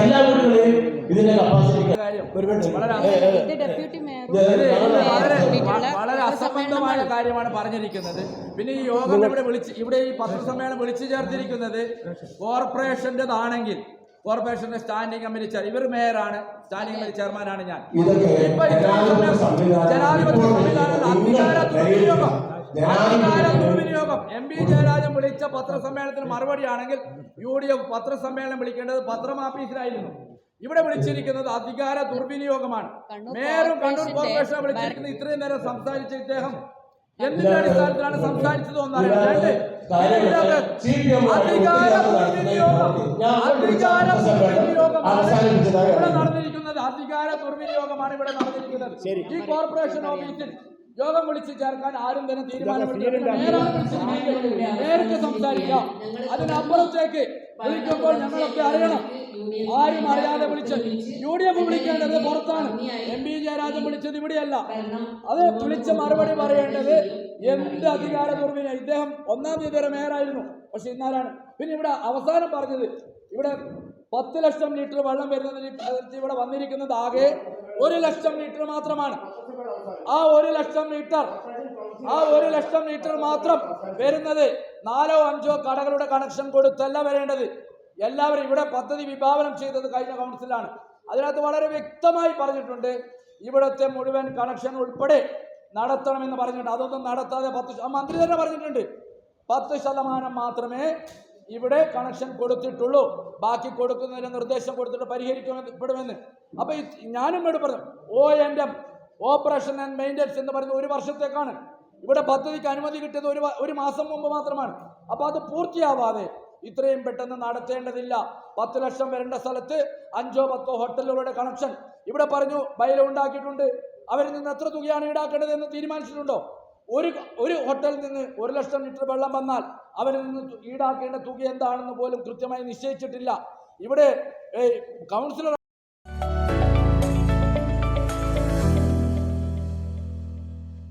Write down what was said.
എല്ലാ വീടുകളെയും ഇതിന്റെ കപ്പാസിറ്റി കാര്യം ഒരു മിനിറ്റ്. വളരെ അസംബന്ധമായ കാര്യമാണ് പറഞ്ഞിരിക്കുന്നത്. പിന്നെ ഈ യോഗം ഇവിടെ വിളിച്ച് ഇവിടെ ഈ പത്രസമ്മേളനം വിളിച്ചു ചേർത്തിരിക്കുന്നത് കോർപ്പറേഷന്റെതാണെങ്കിൽ കോർപ്പറേഷന്റെ സ്റ്റാൻഡിംഗ് കമ്മിറ്റി ചെയർ ഇവർ മേയറാണ് സ്റ്റാൻഡിംഗ് കമ്മിറ്റി ചെയർമാനാണ് ഞാൻ. ഇതൊക്കെ ഇപ്പൊ ജനാധിപത്യ സമയം സംവിധാനം ജനാധിപത്യ ഇപ്പോൾ അധികാര ദുർവിനിയോഗം അധികാര ദുർവിനിയോഗം എം പി ജയരാജൻ വിളിച്ച പത്രസമ്മേളനത്തിന് മറുപടിയാണെങ്കിൽ യു ഡി എഫ് പത്രസമ്മേളനം വിളിക്കേണ്ടത് പത്രം ആഫീസിലായിരുന്നു ഇവിടെ വിളിച്ചിരിക്കുന്നത് അധികാര ദുർവിനിയോഗമാണ്. മേയറും കണ്ണൂർ കോർപ്പറേഷനെ വിളിച്ചിരിക്കുന്നത് ഇത്രയും നേരം സംസാരിച്ച ഇദ്ദേഹം എന്തിന്റെ അടിസ്ഥാനത്തിലാണ് സംസാരിച്ചത് ഒന്നാണ് അധികാര ദുർവിനിയോഗം അധികാര ദുർവിനിയോഗമാണ് ഇവിടെ നടന്നിരിക്കുന്നത്. അധികാര ദുർവിനിയോഗമാണ് ഇവിടെ നടന്നിരിക്കുന്നത്. ഈ കോർപ്പറേഷൻ ഓഫീസിൽ യോഗം വിളിച്ചു ചേർക്കാൻ ആരും തന്നെ വിളിച്ചിരിക്കുന്നത്. നേരിട്ട് സംസാരിക്കാം. അതിനപ്പുറത്തേക്ക് വിളിക്കുമ്പോൾ ഞങ്ങളൊക്കെ അറിയണം. ആരും അറിയാതെ വിളിച്ച് യു ഡി എഫ് വിളിക്കേണ്ടത് പുറത്താണ്. എം പി ജയരാജൻ വിളിച്ചത് ഇവിടെയല്ല. അത് വിളിച്ച മറുപടി പറയേണ്ടത് എന്ത് അധികാര ദുർവിനിയോഗം ഇദ്ദേഹം ഒന്നാം തീയതി വരെ മേയറായിരുന്നു. പക്ഷെ ഇന്നാലാണ് പിന്നെ ഇവിടെ അവസാനം പറഞ്ഞത് ഇവിടെ പത്ത് ലക്ഷം ലിറ്റർ വെള്ളം വരുന്നതിന് ഇവിടെ വന്നിരിക്കുന്നത് ആകെ ഒരു ലക്ഷം ലിറ്റർ മാത്രമാണ്. ആ ഒരു ലക്ഷം ലിറ്റർ ആ ഒരു ലക്ഷം ലിറ്റർ മാത്രം വരുന്നത് നാലോ അഞ്ചോ കടകളുടെ കണക്ഷൻ കൊടുത്തല്ല വരേണ്ടത്. എല്ലാവരും ഇവിടെ പദ്ധതി വിഭാവനം ചെയ്തത് കഴിഞ്ഞ കൗൺസിലാണ് അതിനകത്ത് വളരെ വ്യക്തമായി പറഞ്ഞിട്ടുണ്ട് ഇവിടുത്തെ മുഴുവൻ കണക്ഷൻ ഉൾപ്പെടെ നടത്തണമെന്ന് പറഞ്ഞിട്ടുണ്ട്. അതൊന്നും നടത്താതെ പത്ത് മന്ത്രി തന്നെ പറഞ്ഞിട്ടുണ്ട്. പത്ത് ശതമാനം മാത്രമേ ഇവിടെ കണക്ഷൻ കൊടുത്തിട്ടുള്ളൂ. ബാക്കി കൊടുക്കുന്നതിന് നിർദ്ദേശം കൊടുത്തിട്ട് പരിഹരിക്കപ്പെടുമെന്ന്. അപ്പൊ ഇത് ഞാനും ഇവിടെ പറഞ്ഞു ഓ എന്റെ ഓപ്പറേഷൻ ആൻഡ് മെയിന്റെനൻസ് എന്ന് പറയുന്ന ഒരു വർഷത്തേക്കാണ്. ഇവിടെ പദ്ധതിക്ക് അനുമതി കിട്ടിയത് ഒരു ഒരു മാസം മുമ്പ് മാത്രമാണ്. അപ്പൊ അത് പൂർത്തിയാവാതെ ഇത്രയും പെട്ടെന്ന് നടത്തേണ്ടതില്ല. പത്ത് ലക്ഷം വരേണ്ട സ്ഥലത്ത് അഞ്ചോ പത്തോ ഹോട്ടലുകളുടെ കണക്ഷൻ ഇവിടെ പറഞ്ഞു ബയലുണ്ടാക്കിയിട്ടുണ്ട് അവരിൽ നിന്ന് എത്ര തുകയാണ് ഈടാക്കേണ്ടത് എന്ന് തീരുമാനിച്ചിട്ടുണ്ടോ? ഒരു ഒരു ഹോട്ടലിൽ നിന്ന് ഒരു ലക്ഷം ലിറ്റർ വെള്ളം വന്നാൽ അവരിൽ നിന്ന് ഈടാക്കേണ്ട തുക എന്താണെന്ന് പോലും കൃത്യമായി നിശ്ചയിച്ചിട്ടില്ല. ഇവിടെ കൗൺസിലർ